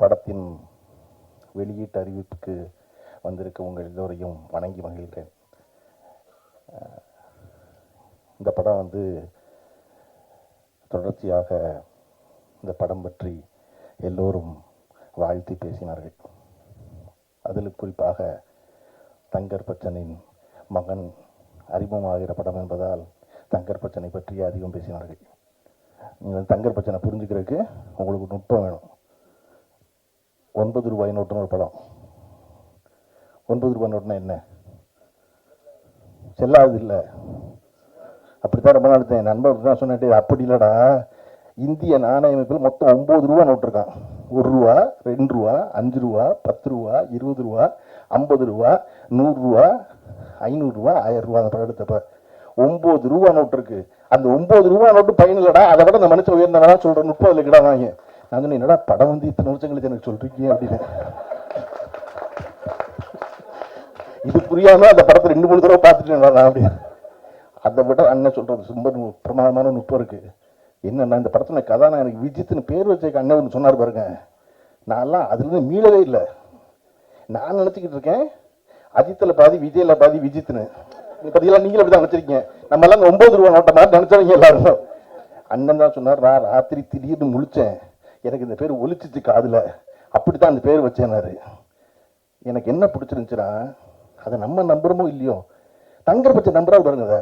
படத்தின் வெளியீட்டு அறிவிப்புக்கு வந்திருக்க உங்கள் எல்லோரையும் வணங்கி மகிழ்கிறேன். இந்த படம் வந்து தொடர்ச்சியாக இந்த படம் பற்றி எல்லோரும் வாழ்த்தி பேசினார்கள். அதில் குறிப்பாக தங்கர் பச்சனின் மகன் அறிமுகமாகிற படம் என்பதால் தங்கர் பச்சனை பற்றி அதிகம் பேசினார்கள். நீங்கள் தங்கர் பச்சனை புரிஞ்சுக்கிறதுக்கு உங்களுக்கு நுட்பம் வேணும். ஒன்பது ரூபாய் நோட்டுன்னு ஒரு படம். ஒன்பது ரூபாய் நோட்டுனா என்ன? செல்லாது இல்லை. அப்படித்தான் ரொம்ப நாள் என் நண்பர் தான் சொன்னேன் அப்படி இல்லைடா. இந்திய நாணய அமைப்பில் மொத்தம் ஒம்பது ரூபா நோட்டு இருக்கான். ஒரு ரூபா ரெண்டு ரூபா அஞ்சு ரூபா பத்து ரூபா இருபது ரூபா ஐம்பது ரூபா நூறுரூவா ஐநூறுரூவா ஆயிரம் ரூபா. அந்த படம் எடுத்தப்ப ஒம்பது ரூபா நோட்டு இருக்கு. அந்த ஒம்பது ரூபா நோட்டு பயன் இல்லைடா. அதை விட அந்த மனுஷன் உயர்ந்தவனா சொல்கிறேன் அதுல கிடா வாங்க நான் சொன்னேன் என்னடா படம் வந்து இத்தனை வருஷம் கழிச்சு எனக்கு சொல்றீங்க அப்படின்னு. இது புரியாம அந்த படத்தை ரெண்டு மூணு தடவை பார்த்துட்டேன் நான் அப்படி. அதை விட அண்ணன் சொல்றது ரொம்ப நு- பிரமாதமான நுட்பம் இருக்கு. என்னன்னா இந்த படத்துல கதாநாயகனுக்கு விஜித்னு பேர் வச்ச அண்ணன் ஒன்று சொன்னார் பாருங்க. நான்லாம் அதுலேருந்து மீளவே இல்லை. நான் நினச்சிக்கிட்டு இருக்கேன் அஜித்தில் பாதி விஜயில் பாதி விஜித்னு பார்த்தீங்களா நீங்களும் அப்படி தான் வச்சிருக்கீங்க நம்ம எல்லாம் இந்த ஒன்பது ரூபா நோட்டை மாதிரி நினச்சவங்க எல்லாரும். அண்ணன் தான் சொன்னார் நான் ராத்திரி திடீர்னு முழிச்சேன். எனக்கு இந்த பேர் ஒலிச்சிச்சு காதுல. அப்படி தான் அந்த பேர் வச்சேனாரு. எனக்கு என்ன பிடிச்சிருந்துச்சுன்னா அதை நம்ம நம்புறமோ இல்லையோ தங்கர் பச்சை நம்புறாரு பாருங்க அதை.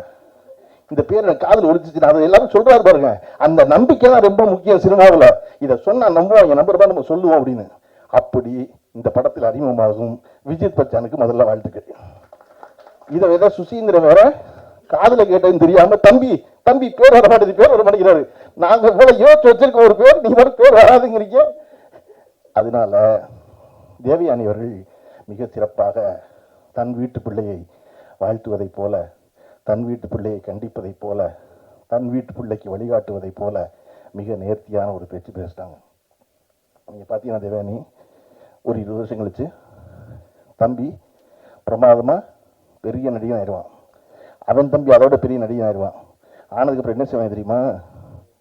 இந்த பேர் எனக்கு காதில் ஒழிச்சிச்சு அதை எல்லாரும் சொல்றாரு பாருங்க. அந்த நம்பிக்கை தான் ரொம்ப முக்கியம் சினிமாவில். இதை சொன்னா நம்புவாங்க தான் நம்ம சொல்லுவோம் அப்படின்னு. அப்படி இந்த படத்தில் அறிமுகமாகும் விஜித் பச்சானுக்கு முதல்ல வாழ்த்துக்கள். இதை வேற சுசீந்திரன் வேற காதுல கேட்டதுன்னு தெரியாம தம்பி தம்பி பேர் வர மாட்டேது பேர் வர மாட்டேங்கிறாரு. நாங்கள் போல யோசிச்சு வச்சிருக்க ஒரு பேர் நீ ஒரு பேர் வராதுங்கிறீங்க. அதனால தேவியானியவர்கள் மிக சிறப்பாக தன் வீட்டு பிள்ளையை வாழ்த்துவதைப் போல தன் வீட்டு பிள்ளையை கண்டிப்பதைப் போல தன் வீட்டு பிள்ளைக்கு வழிகாட்டுவதைப் போல மிக நேர்த்தியான ஒரு பேச்சு பேசிட்டாங்க நீங்கள் பார்த்தீங்கன்னா தேவயானி ஒரு இருபது வருஷம் கழிச்சு தம்பி பிரமாதமாக பெரிய நடிகன் ஆயிடுவான் அவன் தம்பி அதோட பெரிய நடிகன் ஆயிடுவான் ஆனதுக்கப்புறம் என்ன செய்வாங்க தெரியுமா?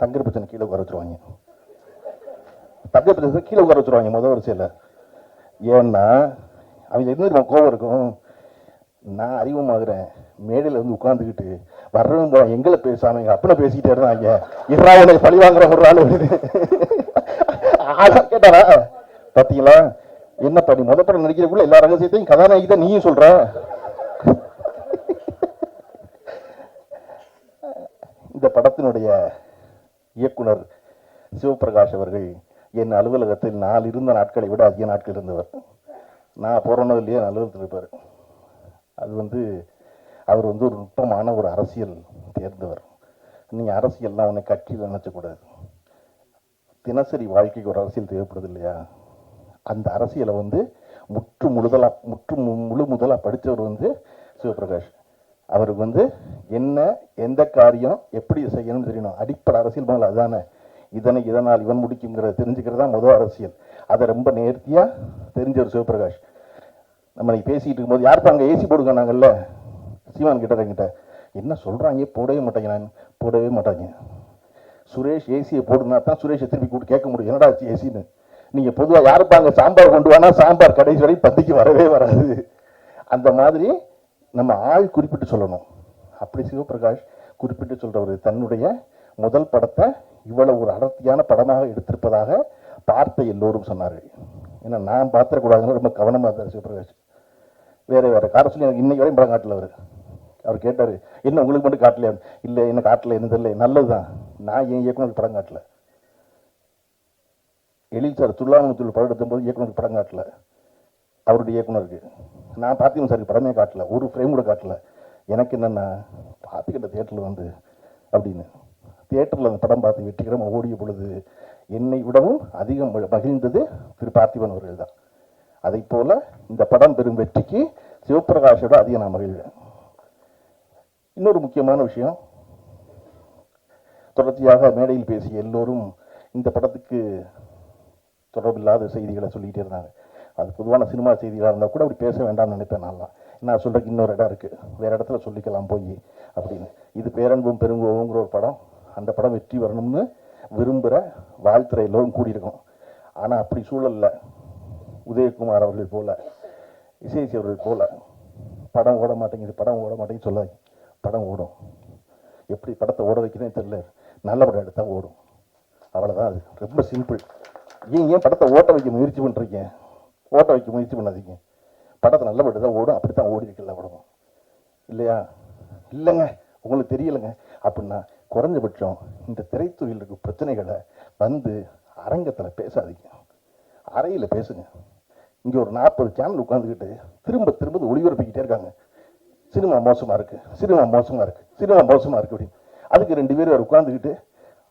தங்கர் பிரச்சனை கீழே உட்கார வச்சுருவாங்க. தங்கர் பிரச்சனை கீழே உட்கார வச்சுருவாங்க முதல் வரிசையில். ஏன்னா அவங்க என்ன தெரியுமா கோவம் இருக்கும். நான் அறிமுகமாகிறேன். மேடையில் வந்து உட்காந்துக்கிட்டு வர்றவங்க எங்களை பேசாம எங்கள் அப்பனை பேசிக்கிட்டே இருந்தாங்க. இருறா உனக்கு பழி வாங்குற ஒரு ஆள். ஆளா கேட்டாரா? பார்த்தீங்களா என்ன பண்ணி முத படம் நடிக்கிறக்குள்ள எல்லா ரகசியத்தையும் கதாநாயகி தான் நீயும் சொல்ற? இந்த படத்தினுடைய இயக்குனர் சிவபிரகாஷ் அவர்கள் என் அலுவலகத்தில் நான் இருந்த நாட்களை விட அதிக நாட்கள் இருந்தவர். நான் போறோன்னதுலேயே அலுவலகத்தில் இருப்பார். அது வந்து அவர் வந்து ஒரு நுட்பமான ஒரு அரசியல் தேர்ந்தவர். நீங்கள் அரசியல்லாம் உன்னை கட்சியில் நினச்சக்கூடாது தினசரி வாழ்க்கைக்கு ஒரு அரசியல் தேவைப்படுது இல்லையா? அந்த அரசியலை வந்து முற்று முழுதலாக முற்று மு- முழு முதலாக படித்தவர் வந்து சிவபிரகாஷ். அவருக்கு வந்து என்ன எந்த காரியம் எப்படி செய்யணும்னு தெரியணும். அடிப்படை அரசியல் முதல்ல அதானே இதனை இதனால் இவன் முடிக்குங்கிறத தெரிஞ்சுக்கிறது தான் முதல் அரசியல். அதை ரொம்ப நேர்த்தியாக தெரிஞ்சவர் சிவபிரகாஷ். நம்ம இன்னைக்கு பேசிகிட்டு இருக்கும்போது யாருப்பா அங்கே ஏசி போடுங்க நாங்கள்ல? சீமான் கிட்ட கிட்ட. என்ன சொல்கிறாங்க போடவே மாட்டாங்க நான். போடவே மாட்டாங்க. சுரேஷ் ஏசியை போடுனா தான் சுரேஷை திருப்பி கூப்பிட்டு கேட்க முடியும். என்னடா ஏசின்னு? நீங்கள் பொதுவாக யாருப்பா அங்கே சாம்பார் கொண்டு வானா சாம்பார் கடைசி வரை பந்திக்கு வரவே வராது. அந்த மாதிரி நம்ம ஆள் குறிப்பிட்டு சொல்லணும். அப்படி சிவபிரகாஷ் குறிப்பிட்டு சொல்றவர் தன்னுடைய முதல் படத்தை இவ்வளவு ஒரு அடர்த்தியான படமாக எடுத்திருப்பதாக பார்த்த எல்லோரும் சொன்னார்கள். ஏன்னா நான் பார்த்துடக்கூடாதுன்னு ரொம்ப கவனமாக இருந்தார் சிவபிரகாஷ். வேற வேற காரை சொல்லி எனக்கு இன்னைக்கு வரையும் படம் காட்டல அவர். அவர் கேட்டார் என்ன உங்களுக்கு மட்டும் காட்டலையா? இல்லை என்ன காட்டல என்ன தெரியல நல்லது தான் நான் என் இயக்குநருக்கு படம் காட்டல. எழில் சார் துல்லாமுத்தூர் படம் எடுத்தும் போது இயக்குநருக்கு படம் காட்டல. அவருடைய இயக்குனருக்கு நான் பார்த்தியும் சார் படமே காட்டல ஒரு ஃப்ரேம் கூட காட்டல. எனக்கு என்னென்னா பார்த்துக்கிட்ட தேட்டரில் வந்து அப்படின்னு தியேட்டரில் அந்த படம் பார்த்து வெற்றிகரமாக ஓடிய பொழுது என்னை விடவும் அதிகம் மகிழ்ந்தது திரு பார்த்திபன் அவர்கள் தான். அதை போல் இந்த படம் பெறும் வெற்றிக்கு சிவபிரகாஷோட அதிகம் நான் மகிழ்வேன். இன்னொரு முக்கியமான விஷயம் தொடர்ச்சியாக மேடையில் பேசிய எல்லோரும் இந்த படத்துக்கு தொடர்பில்லாத செய்திகளை சொல்லிகிட்டே இருந்தாங்க. அது பொதுவான சினிமா செய்திகளாக இருந்தால் கூட அப்படி பேச வேண்டாம்னு நினைப்பேன் நான்லாம் நான் சொல்கிறதுக்கு இன்னொரு இடம் இருக்குது வேறு இடத்துல சொல்லிக்கலாம் போய் அப்படின்னு. இது பேரன்பும் பெருங்கோவுங்கிற ஒரு படம். அந்த படம் வெற்றி வரணும்னு விரும்புகிற வாழ்த்துறை எல்லோரும் கூடியிருக்கோம். ஆனால் அப்படி சூழலில் உதயகுமார் அவர்கள் போல இசைசி அவர்கள் போல படம் ஓட மாட்டேங்குது படம் ஓட மாட்டேங்குது சொல்லாது படம் ஓடும். எப்படி படத்தை ஓட வைக்கிறேன்னு தெரியல. நல்ல படம் எடுத்தால் ஓடும். அவ்வளோதான் அது. ரொம்ப சிம்பிள் ஏன் ஏன் படத்தை ஓட்ட வைக்க முயற்சி பண்ணுறீங்க ஓட்ட வைக்க முயற்சி பண்ணாதீங்க. படத்தை நல்ல தான் ஓடும் அப்படி தான் ஓடி இருக்குல்ல படம் இல்லையா? இல்லைங்க. உங்களுக்கு தெரியலைங்க. அப்படின்னா குறைஞ்சபட்சம் இந்த திரைத்துறையில் இருக்க பிரச்சனைகளை வந்து அரங்கத்தில் பேசாதீங்க. அறையில் பேசுங்க. இங்கே ஒரு நாற்பது சேனல் உட்காந்துக்கிட்டு திரும்ப திரும்ப ஒளிபரப்பிக்கிட்டே இருக்காங்க. சினிமா மோசமாக இருக்குது சினிமா மோசமாக இருக்குது சினிமா மோசமாக இருக்குது அப்படின்னு. அதுக்கு ரெண்டு பேர் உட்காந்துக்கிட்டு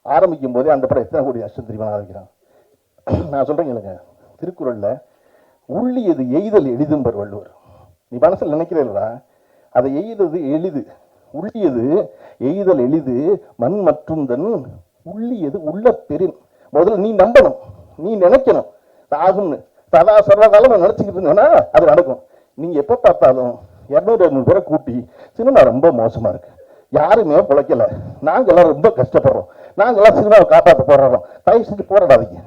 ஆரம்பிக்கும் போதே அந்த படம் எத்தனை கோடி நஷ்டம் தெரியுமா ஆரம்பிக்கிறான் நான் சொல்கிறேங்க இல்லைங்க திருக்குறளில் உள்ளியது எய்தல் எளிதும்பர் வள்ளுவர் நீ மனசில் நினைக்கிறீர்களா? அதை எய்தது எளிது உள்ளியது எய்தல் எளிது மண் மற்றும் தன் உள்ளியது உள்ள பெரும் முதல்ல நீ நம்பணும் நீ நினைக்கணும். ஆகும்னு சதா சர்வகாலம் நான் நினச்சிக்கிட்டு இருந்தேன்னா அது நடக்கும். நீ எப்போ பார்த்தாலும் இரநூறு இரநூறு பேரை கூட்டி சினிமா ரொம்ப மோசமாக இருக்கு. யாருமே பிழைக்கல. நாங்கெல்லாம் ரொம்ப கஷ்டப்படுறோம். நாங்கெல்லாம் சினிமாவை காப்பாற்ற போராடுறோம். தயவு செஞ்சு போராடாதீங்க.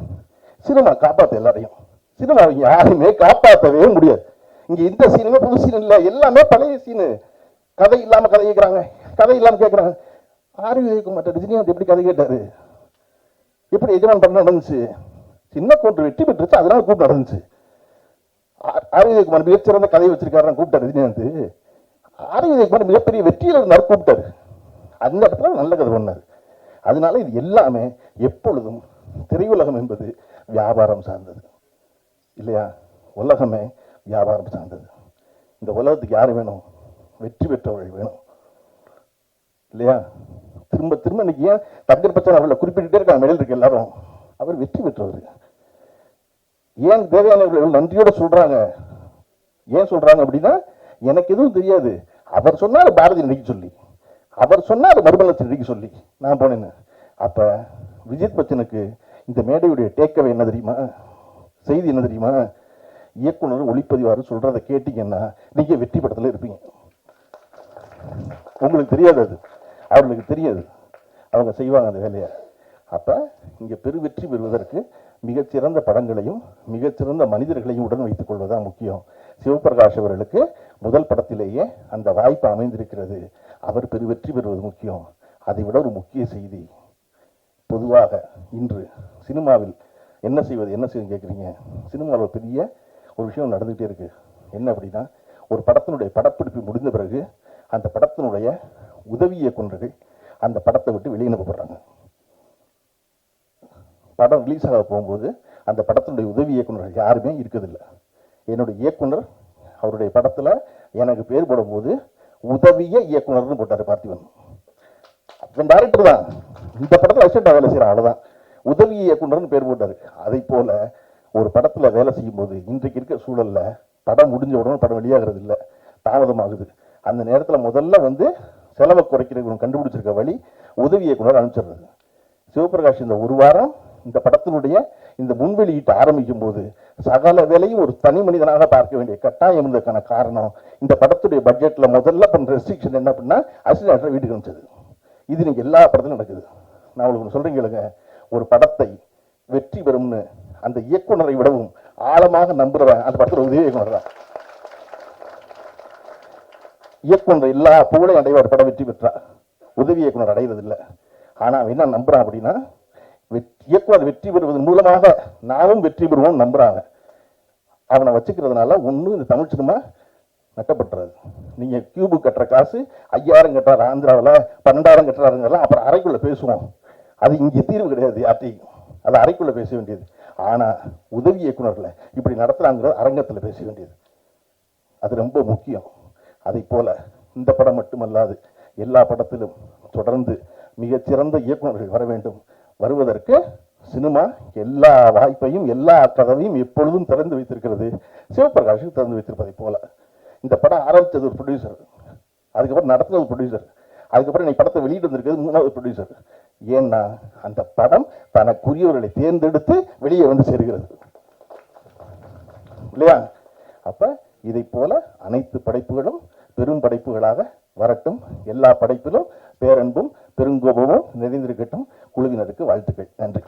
சினிமா காப்பாற்று எல்லாரையும். சினிமா யாருமே காப்பாற்றவே முடியாது. இங்கே இந்த சீனுமே புது சீன் இல்லை எல்லாமே பழைய சீனு கதை இல்லாமல் கதை கேட்குறாங்க கதை இல்லாமல் கேட்குறாங்க ஆர்வி விஜயகுமார் ரஜினிகாந்த் எப்படி கதை கேட்டாரு? எப்படி எஜமான் பண்ண நடந்துச்சு? சின்ன கூட்டு வெற்றி பெற்றுச்சு அதனால கூட்டு நடந்துச்சு. ஆரோக்கியகுமார் மிகச்சிறந்த கதையை வச்சிருக்காரு கூப்பிட்டார் ரஜினிகாந்த் ஆரோக்கியகுமார் மிகப்பெரிய வெற்றியில் இருந்தார் கூப்பிட்டாரு. அந்த இடத்துல நல்ல கதை பண்ணார். அதனால இது எல்லாமே எப்பொழுதும் திரையுலகம் என்பது வியாபாரம் சார்ந்தது. இல்லையா? உலகமே வியாபாரம் சார்ந்தது. இந்த உலகத்துக்கு யார் வேணும்? வெற்றி பெற்றவர்கள் வேணும். இல்லையா? திரும்ப திரும்ப இன்னைக்கு ஏன் தங்கர் பச்சன் அவர்களை குறிப்பிட்டுட்டே இருக்காங்க மேடையில் இருக்க எல்லாரும்? அவர் வெற்றி பெற்றவர். ஏன் தேவையானவர்கள் நன்றியோட சொல்றாங்க? ஏன் சொல்றாங்க அப்படின்னா எனக்கு எதுவும் தெரியாது. அவர் சொன்னார் பாரதி நடிக்க சொல்லி. அவர் சொன்னார் மறுமலத்தை நடிக்க சொல்லி. நான் போனேன்னு. அப்ப விஜித் பச்சனுக்கு இந்த மேடையுடைய டேக்கவே என்ன தெரியுமா? செய்தி என்ன தெரியுமா? இயக்குனர் ஒளிப்பதிவாளர் சொல்றதை கேட்டீங்கன்னா நீங்க வெற்றி படத்தில் இருப்பீங்க. உங்களுக்கு தெரியாது அது. அவர்களுக்கு தெரியாது. அவங்க செய்வாங்க அந்த வேலையை. அப்போ இங்க பெரு வெற்றி பெறுவதற்கு மிகச்சிறந்த படங்களையும் மிகச்சிறந்த மனிதர்களையும் உடன் வைத்துக் கொள்வதுதான் முக்கியம். சிவபிரகாஷ் அவர்களுக்கு முதல் படத்திலேயே அந்த வாய்ப்பு அமைந்திருக்கிறது. அவர் பெரு வெற்றி பெறுவது முக்கியம். அதை விட ஒரு முக்கிய செய்தி பொதுவாக இன்று சினிமாவில் என்ன செய்வது என்ன செய்வது கேட்குறீங்க. சினிமாவில் பெரிய ஒரு விஷயம் நடந்துகிட்டே இருக்கு. என்ன அப்படின்னா ஒரு படத்தினுடைய படப்பிடிப்பு முடிந்த பிறகு அந்த படத்தினுடைய உதவி இயக்குநர்கள் அந்த படத்தை விட்டு வெளியே அனுப்பப்படுறாங்க. படம் ரிலீஸ் ஆக போகும்போது அந்த படத்தினுடைய உதவி இயக்குநர்கள் யாருமே இருக்கிறதில்ல என்னுடைய இயக்குனர் அவருடைய படத்தில் எனக்கு பேர் போடும்போது உதவிய இயக்குனர்னு போட்டார் பார்த்திபன். அவன் டேரக்டர் தான். இந்த படத்தில் அசிஸ்டண்டாக வேலை செய்கிறான் அவ்வளோதான் உதவி இயக்குனர்னு பேர் போட்டார். அதை போல ஒரு படத்தில் வேலை செய்யும்போது இன்றைக்கு இருக்க சூழலில் படம் முடிஞ்ச உடனே படம் வெளியாகிறது இல்லை தாமதமாகுது அந்த நேரத்தில் முதல்ல வந்து செலவை குறைக்கிறவங்க கண்டுபிடிச்சிருக்க வழி உதவி இயக்குனர் அனுப்பிச்சிடுறது சிவபிரகாஷ் இந்த ஒரு வாரம் இந்த படத்தினுடைய இந்த முன்வெளியிட்டு ஆரம்பிக்கும் போது சகல வேலையும் ஒரு தனி மனிதனாக பார்க்க வேண்டிய கட்டாயம் இருந்ததுக்கான காரணம் இந்த படத்துடைய பட்ஜெட்ல முதல்ல பண்ணுற ரெஸ்ட்ரிக்ஷன் என்ன அப்படின்னா அசிஸ்டன்ட் வீட்டுக்கு அனுப்பிச்சது. இது நீங்கள் எல்லா படத்திலும் நடக்குது. நான் உங்களுக்கு ஒண்ணு கேளுங்க. ஒரு படத்தை வெற்றி பெறும்னு அந்த இயக்குனரை விடவும் ஆழமாக நம்புறவன் அந்த படத்துல உதவி இயக்குனர் தான். இயக்குனர் எல்லா புகழையும் அடைவார் படம் வெற்றி பெற்றா. உதவி இயக்குனர் அடைவதில்லை. ஆனா அவன் என்ன நம்புறான் அப்படின்னா வெற்றி- இயக்குனர் வெற்றி பெறுவதன் மூலமாக நானும் வெற்றி பெறுவோம் நம்புறாங்க அவனை. வச்சுக்கிறதுனால ஒன்றும் இந்த தமிழ் சினிமா நட்டப்பட்டுறது. நீங்க கியூபு கட்டுற காசு ஐயாயிரம் கட்டுறாரு ஆந்திராவில் பன்னெண்டாயிரம் கட்டுறாருங்கலாம் அப்புறம் அறைக்குள்ளே பேசுவோம். அது இங்கே தீர்வு கிடையாது யார்ட்டையும் அது அறைக்குள்ள பேச வேண்டியது. ஆனால் உதவி இயக்குனர்ல இப்படி நடத்துகிறாங்கிறது அரங்கத்தில் பேச வேண்டியது. அது ரொம்ப முக்கியம். அதை போல் இந்த படம் மட்டுமல்லாது எல்லா படத்திலும் தொடர்ந்து மிகச்சிறந்த இயக்குனர்கள் வர வேண்டும். வருவதற்கு சினிமா எல்லா வாய்ப்பையும் எல்லா கதவையும் எப்பொழுதும் திறந்து வைத்திருக்கிறது. சிவபிரகாஷுக்கு திறந்து வைத்திருப்பதை போல. இந்த படம் ஆரம்பித்தது ஒரு ப்ரொடியூசர் அதுக்கப்புறம் நடத்துனது ப்ரொடியூசர் அதுக்கப்புறம் நீ படத்தை வெளியிட்டு வந்திருக்கிறது மூணாவது ப்ரொடியூசர் ஏன்னா அந்த படம் தனக்குரியவர்களை தேர்ந்தெடுத்து வெளியே வந்து சேர்கிறது. இல்லையா? அப்ப இதை போல அனைத்து படைப்புகளும் பெரும் படைப்புகளாக வரட்டும். எல்லா படைப்பிலும் பேரன்பும் பெருங்கோபமும் நிறைந்திருக்கட்டும். குழுவினருக்கு வாழ்த்துக்கள். நன்றி.